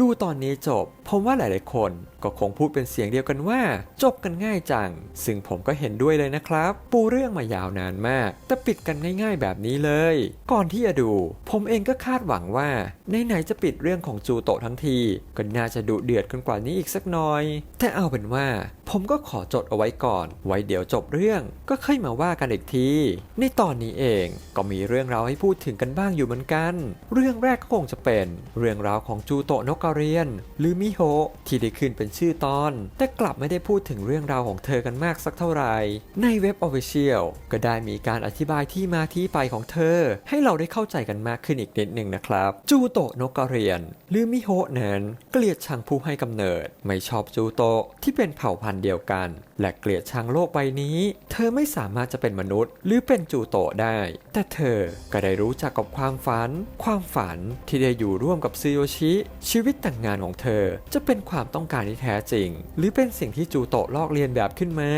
ดูตอนนี้จบผมว่าหลายๆคนก็คงพูดเป็นเสียงเดียวกันว่า จบกันง่ายจัง ซึ่งผมก็เห็นด้วยเลยนะครับ ปูเรื่องมายาวนานมาก แต่ปิดกันง่ายๆแบบนี้เลย ก่อนที่จะดู ผมเองก็คาดหวังว่าไหนๆจะปิดเรื่องของจูโตะทั้งที ก็น่าจะดุเดือดกันกว่านี้อีกสักหน่อย แต่เอาเป็นว่า ผมก็ขอจดเอาไว้ก่อน ไว้เดี๋ยวจบเรื่องก็ค่อยมาว่ากันอีกที ในตอนนี้เองก็มีเรื่องราวให้พูดถึงกันบ้างอยู่เหมือนกัน เรื่องแรกก็คงจะเป็น เรื่องราวของจูโตะนกกระเรียน หรือมิโฮที่ได้ขึ้นเป็นชื่อตอน แต่กลับไม่ได้พูดถึงเรื่องราวของเธอกันมากสักเท่าไหร่ ในเว็บ Official ก็ได้มีการอธิบายที่มาที่ไปของเธอ ให้เราได้เข้าใจกันมากขึ้นอีกนิดหนึ่งนะครับ จูโตะนกกระเรียน หรือมิโฮะนั้น เกลียดชังผู้ให้กำเนิด ไม่ชอบจูโตะที่เป็นเผ่าพันธุ์เดียวกัน และเกลียดชังโลกใบนี้ เธอไม่สามารถจะเป็นมนุษย์ หรือเป็นจูโตะได้ แต่เธอก็ได้รู้จักกับความฝัน ความฝันที่ได้อยู่ร่วมกับซึโยชิ ชีวิตแต่งงานของเธอจะเป็นความต้องการที่แท้จริง หรือเป็นสิ่งที่จูโตะลอกเลียนแบบขึ้นมา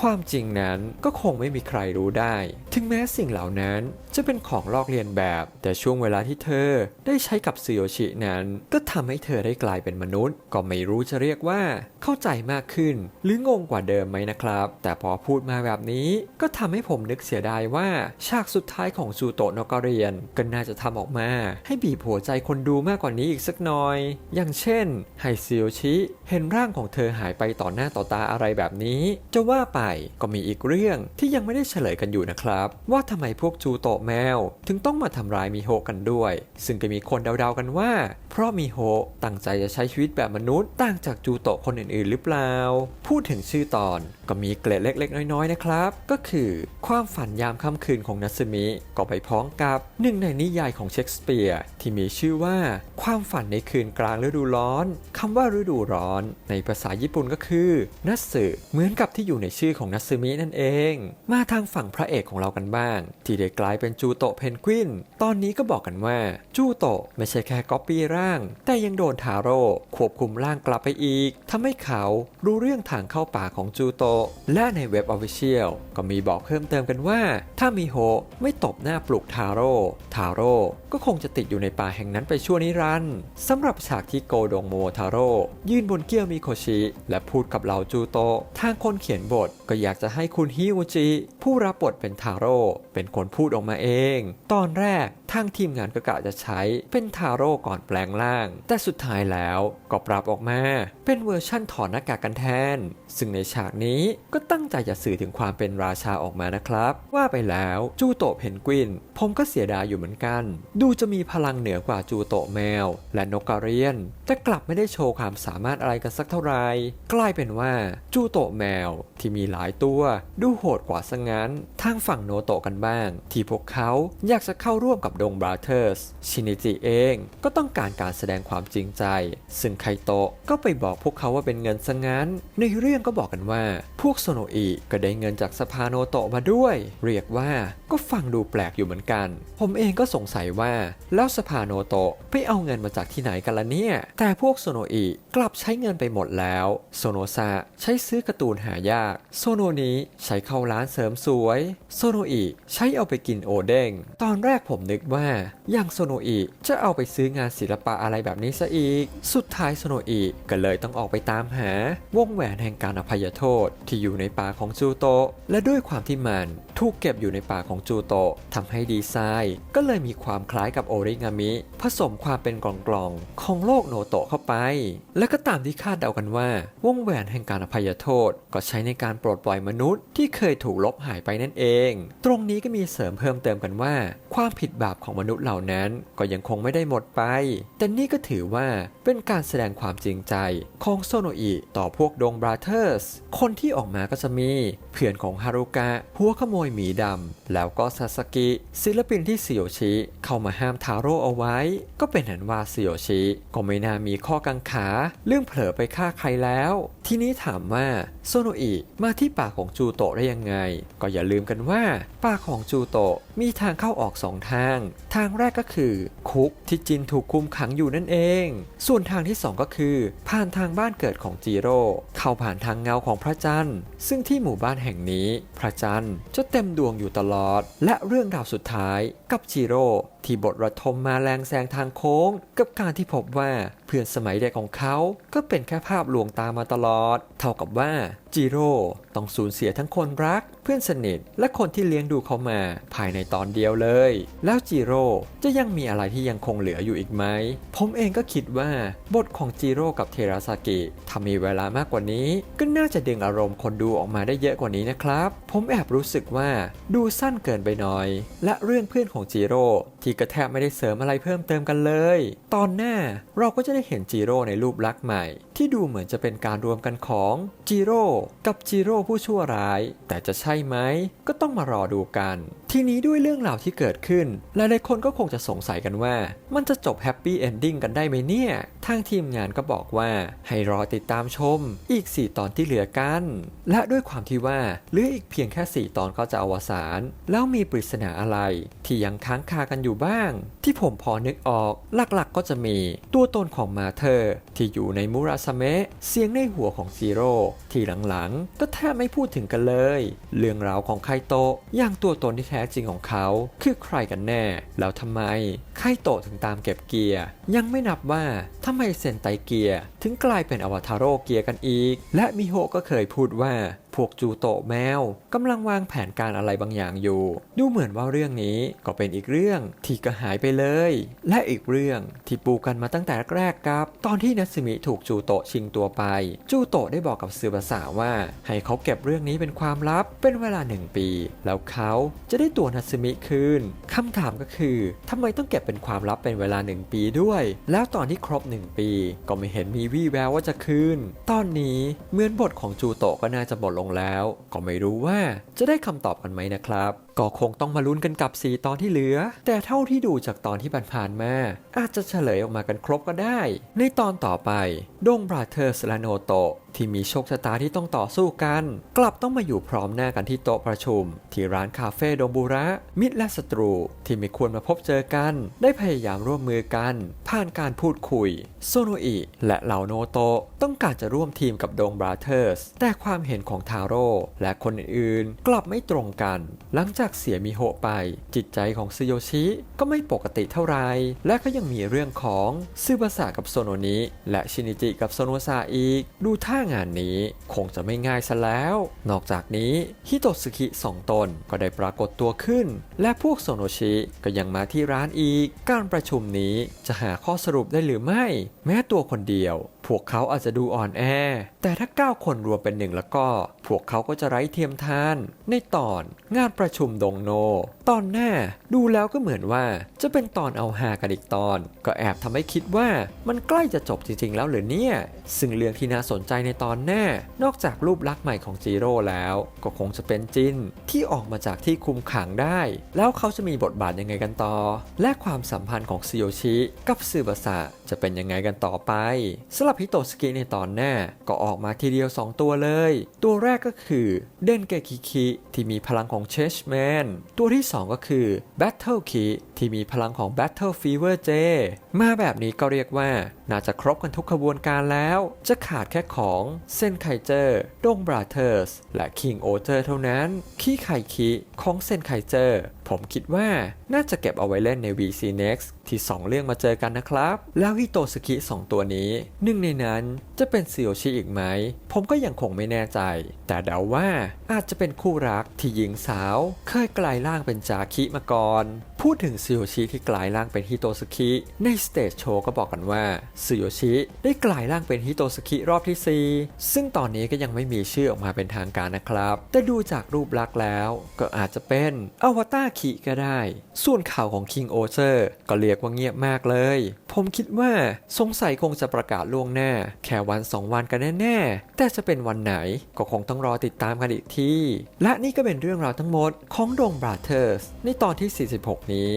ความจริงนั้นก็คงไม่มีใครรู้ได้ ถึงแม้สิ่งเหล่านั้นจะเป็นของลอกเลียนแบบ แต่ช่วงเวลาที่เธอได้ใช้กับซึโยชินั้น ก็ทำให้เธอได้กลายเป็นมนุษย์ ก็ไม่รู้จะเรียกว่าเข้าใจมากขึ้น หรืองงกว่าเดิมไหมนะครับ แต่พอพูดมาแบบนี้ก็ทำให้ผมนึกเสียดายว่าฉากสุดท้ายของจูโตะนกกระเรียนก็น่าจะทำออกมา ให้บีบหัวใจคนดูมากกว่านี้อีกสักหน่อย อย่างเช่นไฮซิโยชิ เห็นร่างของเธอหายไปต่อหน้าต่อตาอะไรแบบนี้ จะว่าไปก็มีอีกเรื่องที่ยังไม่ได้เฉลยกันอยู่นะครับว่าทำไมพวกจูโตะแมว ถึงต้องมาทำร้ายมิโฮกันด้วย ซึ่งก็มีคนเดาๆกันว่า เพราะมิโฮตั้งใจจะใช้ชีวิตแบบมนุษย์ต่างจากจูโตะคนอื่นๆ หรือเปล่า พูดถึงชื่อตอนก็มีเกล็ดเล็กๆ น้อยๆนะครับ ก็คือความฝันยามค่ำคืนของนัสมิก็ไปพ้องกับหนึ่งในนิยายของเชคสเปียร์ที่มีชื่อว่า ความฝันในคืนกลางฤดูร้อนคำว่าฤดูร้อน ในภาษาญี่ปุ่นก็คือนัสึเหมือนกับที่อยู่ในชื่อของนัสมินั่นเอง มาทางฝั่งพระเอกของเรากันบ้าง ที่ได้กลายเป็นจูโตเพนกวิน ตอนนี้ก็บอกกันว่าจูโตไม่ใช่แค่ก๊อปปี้ร่าง แต่ยังโดนทาโร่ควบคุมร่างกลับไปอีกทำให้เขารู้เรื่องทางเข้าป่าของจูโต และในเว็บออฟฟิเชียลก็มีบอกเพิ่มเติมกันว่า ถ้ามีโฮไม่ตบหน้าปลุกทาโร่ทาโร่ก็คงจะติดอยู่ในป่าแห่งนั้นไปชั่วนิรันดร์สำหรับฉากที่โกดงโมทาโร่ยืนบนเกี้ยวมิโคชิและพูดกับเหล่าจูโต ทางคนเขียนบทก็อยากจะให้คุณฮิวจิผู้รับบทเป็นทาโร่เป็นคนพูดออกมาเอง ตอนแรก ทางทีมงานก็กะจะใช้เป็นทาโร่ก่อนแปลงร่าง แต่สุดท้ายแล้วก็ปรับออกมา เป็นเวอร์ชั่นถอดหน้ากากกันแทน ซึ่งในฉากนี้ก็ตั้งใจจะสื่อถึงความเป็นราชาออกมานะครับ ว่าไปแล้วจูโตะเพนกวิน ผมก็เสียดายอยู่เหมือนกัน ดูจะมีพลังเหนือกว่าจูโตะแมว และนกกระเรียน แต่กลับไม่ได้โชว์ความสามารถอะไรกันสักเท่าไหร่กลายเป็นว่าจูโตะแมวที่มีหลายตัว ดูโหดกว่าซะงั้นทางฝั่งโนโตะกันบ้าง ที่พวกเขาอยากจะเข้าร่วมกับดงบราเธอร์ส ชินิจิเองก็ต้องการการแสดงความจริงใจ ซึ่งไคโตะก็ไปบอกพวกเขาว่าเป็นเงินซะงั้น ในเรื่องก็บอกกันว่า พวกโซโนอิก็ได้เงินจากสภาโนโตะมาด้วย เรียกว่าก็ฟังดูแปลกอยู่เหมือนกัน ผมเองก็สงสัยว่า แล้วสภาโนโตะไปเอาเงินมาจากที่ไหนกันล่ะเนี่ย แต่พวกโซโนอิกลับใช้เงินไปหมดแล้วโซโนซาใช้ซื้อการ์ตูนหายาก โซโนนี้ใช้เข้าร้านเสริมสวย โซโนอิใช้เอาไปกินโอเด้งตอนแรกผมนึกว่าอย่างโซโนอิจะเอาไปซื้องานศิลปะอะไรแบบนี้ซะอีก สุดท้ายโซโนอิก็เลยต้องออกไปตามหาวงแหวนแห่งการอภัยโทษที่อยู่ในป่าของจูโตะและด้วยความที่มันถูกเก็บอยู่ในป่าของจูโตะทำให้ดีไซน์ ก็เลยมีความคล้ายกับโอริงามิ ผสมความเป็นกล่องๆของโลกโนโตะเข้าไป และก็ตามที่คาดเดากันว่าวงแหวนแห่งการอภัยโทษ ก็ใช้ในการปลดปล่อยมนุษย์ที่เคยถูกลบหายไปนั่นเอง ตรงนี้ก็มีเสริมเพิ่มเติมกันว่า ความผิดบาปของมนุษย์เหล่านั้นก็ยังคงไม่ได้หมดไป แต่นี่ก็ถือว่าเป็นการแสดงความจริงใจของโซโนอิต่อพวกดงบราเธอร์ส คนที่ออกมาก็จะมี เพื่อนของฮารุกะหัวขโมยหมีดำ แล้วก็ซาสกิ ศิลปินที่เซียวชิ เข้ามาห้ามทาโร่เอาไว้ ก็เป็นหันว่าเซียวชิ ก็ไม่น่ามีข้อกังขา เรื่องเผลอไปฆ่าใครแล้ว ทีนี้ถามว่า โซโนอิมาที่ป่าของจูโตะได้ยังไง ก็อย่าลืมกันว่าป่าของจูโตะมีทางเข้าออกสองทาง ทางแรกก็คือ คุกที่จินถูกคุมขังอยู่นั่นเอง ส่วนทางที่สองก็คือ ผ่านทางบ้านเกิดของจิโร่เข้าผ่านทางเงาของพระจันทร์ ซึ่งที่หมู่บ้านแห่งนี้ พระจันทร์จะเต็มดวงอยู่ตลอด และเรื่องราวสุดท้ายกับจิโร่ ที่บทระทมมาแรงแซงทางโค้ง กับการที่พบว่าเพื่อนสมัยเด็กของเขาก็เป็นแค่ภาพลวงตามาตลอด เท่ากับว่าจิโร่ต้องสูญเสียทั้งคนรัก เพื่อนสนิท และคนที่เลี้ยงดูเขามาภายในตอนเดียวเลย แล้วจิโร่จะยังมีอะไรที่ยังคงเหลืออยู่อีกไหม ผมเองก็คิดว่าบทของจิโร่กับเทราซากิถ้ามีเวลามากกว่านี้ ก็น่าจะดึงอารมณ์คนดูออกมาได้เยอะกว่านี้นะครับ ผมแอบรู้สึกว่าดูสั้นเกินไปหน่อย และเรื่องเพื่อนของจิโร่ที่กระแทบไม่ได้เสริมอะไรเพิ่มเติมกันเลย ตอนหน้าเราก็จะได้เห็นจิโร่ในรูปลักษณ์ใหม่ ที่ดูเหมือนจะเป็นการรวมกันของจิโร่กับจิโร่ผู้ชั่วร้าย แต่จะใช่ไหมก็ต้องมารอดูกัน ทีนี้ด้วยเรื่องราวที่เกิดขึ้น หลายๆคนก็คงจะสงสัยกันว่า มันจะจบแฮปปี้เอนดิ้งกันได้ไหมเนี่ย ทางทีมงานก็บอกว่า ให้รอติดตามชม อีก 4 ตอนที่เหลือกัน และด้วยความที่ว่าเหลืออีกเพียงแค่ 4 ตอนก็จะอวสานแล้วมีปริศนาอะไร ที่ยังค้างคากันอยู่บ้าง ที่ผมพอนึกออก หลักๆก็จะมีตัวตนของมาเธอ ที่อยู่ในมุราสเมะเสียงในหัวของซีโร่ที่หลังๆก็แทบไม่พูดถึงกันเลย เรื่องราวของไคโตะอย่างตัวตนที่แท้จริงของเขา คือใครกันแน่ แล้วทำไมไคโตะถึงตามเก็บเกียร์ ยังไม่นับว่าทำไมเซนไตเกียร์ถึงกลายเป็นอวตารโรเกียร์กันอีก และมิโฮก็เคยพูดว่า พวกจูโตะแมวกำลังวางแผนการอะไรบางอย่างอยู่ ดูเหมือนว่าเรื่องนี้ก็เป็นอีกเรื่องที่ก็หายไปเลย และอีกเรื่องที่ปูกันมาตั้งแต่แรกครับ ตอนที่นัสึมิถูกจูโตะชิงตัวไป จูโตะได้บอกกับซือภาษาว่า ให้เขาเก็บเรื่องนี้เป็นความลับเป็นเวลาหนึ่งปี แล้วเขาจะได้ตัวนัสึมิคืนคำถามก็คือทำไมต้องเก็บเป็นความลับเป็นเวลาหนึ่งปีด้วย แล้วตอนที่ครบหนึ่งปี ก็ไม่เห็นมีวี่แววว่าจะคืน ตอนนี้เหมือนบทของจูโตะก็น่าจะหมดลงแล้ว ก็ไม่รู้ว่าจะได้คำตอบกันไหมนะครับ ก็คงต้องมาลุ้นกันกับ 4 ตอนที่เหลือ แต่เท่าที่ดูจากตอนที่ผ่านๆมา อาจจะเฉลยออกมากันครบก็ได้ ในตอนต่อไป ดงบราเธอร์สและโนโตะที่มีโชคชะตาที่ต้องต่อสู้กัน กลับต้องมาอยู่พร้อมหน้ากันที่โต๊ะประชุม ที่ร้านคาเฟ่ดงบุระ มิตรและศัตรู ที่ไม่ควรมาพบเจอกัน ได้พยายามร่วมมือกัน ผ่านการพูดคุย โซโนอิและเหล่าโนโตะต้องการจะร่วมทีมกับดงบราเธอร์สแต่ความเห็นของทาโร่และคนอื่นๆ กลับไม่ตรงกัน หลังจากเสียมิโฮะไป จิตใจของซึโยชิก็ไม่ปกติเท่าไร และก็ยังมีเรื่องของซึบาสะกับโซโนนิและชินิจิกับโซโนซาอีก ดูท่างานนี้ คงจะไม่ง่ายซะแล้ว นอกจากนี้ฮิโตสึกิสองตนก็ได้ปรากฏตัวขึ้น และพวกโซโนชิก็ยังมาที่ร้านอีก การประชุมนี้จะหาข้อสรุปได้หรือไม่ แม้ตัวคนเดียว พวกเขาอาจจะดูอ่อนแอแต่ถ้า 9 คนรวมเป็นหนึ่งแล้วก็ พวกเขาก็จะไร้เทียมทาน ในตอนงานประชุมดงโน ตอนหน้าดูแล้วก็เหมือนว่าจะเป็นตอนเอาหากันอีกตอน ก็แอบทำให้คิดว่ามันใกล้จะจบจริงๆแล้วหรือเนี่ย ซึ่งเรื่องที่น่าสนใจในตอนหน้า นอกจากรูปลักษณ์ใหม่ของจีโร่แล้ว ก็คงจะเป็นจินที่ออกมาจากที่คุมขังได้ แล้วเขาจะมีบทบาทยังไงกันต่อ และความสัมพันธ์ของซิโยชิ กับซึบาสะจะเป็นยังไงกันต่อไปสำหรับฮิโตสกิในตอนหน้าก็อออกมาทีเดียว 2 ตัวเลย ตัวแรกก็คือเดนเกคิคิที่มีพลังของเชชแมนตัวที่ 2 ก็คือ Battle Ki ที่มีพลังของ Battle Fever J มาแบบนี้ก็เรียกว่า น่าจะครบกันทุกขบวนการแล้ว จะขาดแค่ของเซนไคเจอร์ดงบราเธอร์สและคิงโอเจอเท่านั้นคีไคคิของเซนไคเจอร์ ผมคิดว่าน่าจะเก็บเอาไว้เล่นใน VC Next ที่ 2 เรื่องมาเจอกันนะครับ แล้วฮิโตสึกิ 2 ตัวนี้หนึ่งในนั้นจะเป็นซีโยชิอีกไหม ผมก็ยังคงไม่แน่ใจ แต่เดาว่าอาจจะเป็นคู่รักที่หญิงสาว เคยกลายร่างเป็นจาคิมาก่อนพูดถึงซิโยชิที่กลายร่างเป็นฮิโตสึกิในสเตจโชว์ก็บอกกันว่าซิโยชิได้กลายร่างเป็นฮิโตสึกิรอบที่ 4 ซึ่งตอนนี้ก็ยังไม่มีชื่อออกมาเป็นทางการนะครับ แต่ดูจากรูปลักษณ์แล้วก็อาจจะเป็นอวตารคิก็ได้ ส่วนข่าวของ King o c h e r ก็เรียกว่าเงียบมากเลย ผมคิดว่าสงสัยคงจะประกาศล่วงหน้า แค่วัน 2 วันกันแน่ๆ แต่จะเป็นวันไหนก็คงต้องรอติดตามกันอีกทีและนี่ก็เป็นเรื่องราวทั้งหมดของดงบราเธอร์สในตอนที่ 46นี้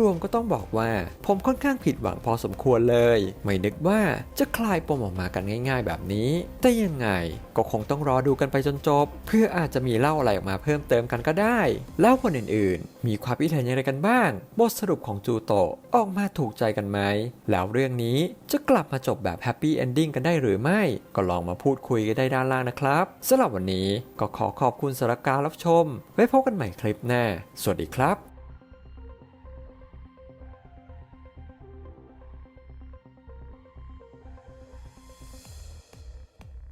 รวมๆก็ต้องบอกว่า ผมค่อนข้างผิดหวังพอสมควรเลย ไม่นึกว่าจะคลายปมออกมากันง่าย ๆ แบบนี้ แต่ยังไงก็คงต้องรอดูกันไปจนจบ เพื่ออาจจะมีเล่าอะไรออกมาเพิ่มเติมกันก็ได้ แล้วคนอื่นๆ มีความคิดเห็นอย่างไรกันบ้าง บทสรุปของจูโตะออกมาถูกใจกันไหม แล้วเรื่องนี้จะกลับมาจบแบบแฮปปี้เอนดิ้งกันได้หรือไม่ ก็ลองมาพูดคุยกันได้ด้านล่างนะครับสำหรับวันนี้ก็ขอขอบคุณสำหรับการรับชม ไว้พบกันใหม่คลิปหน้า สวัสดีครับ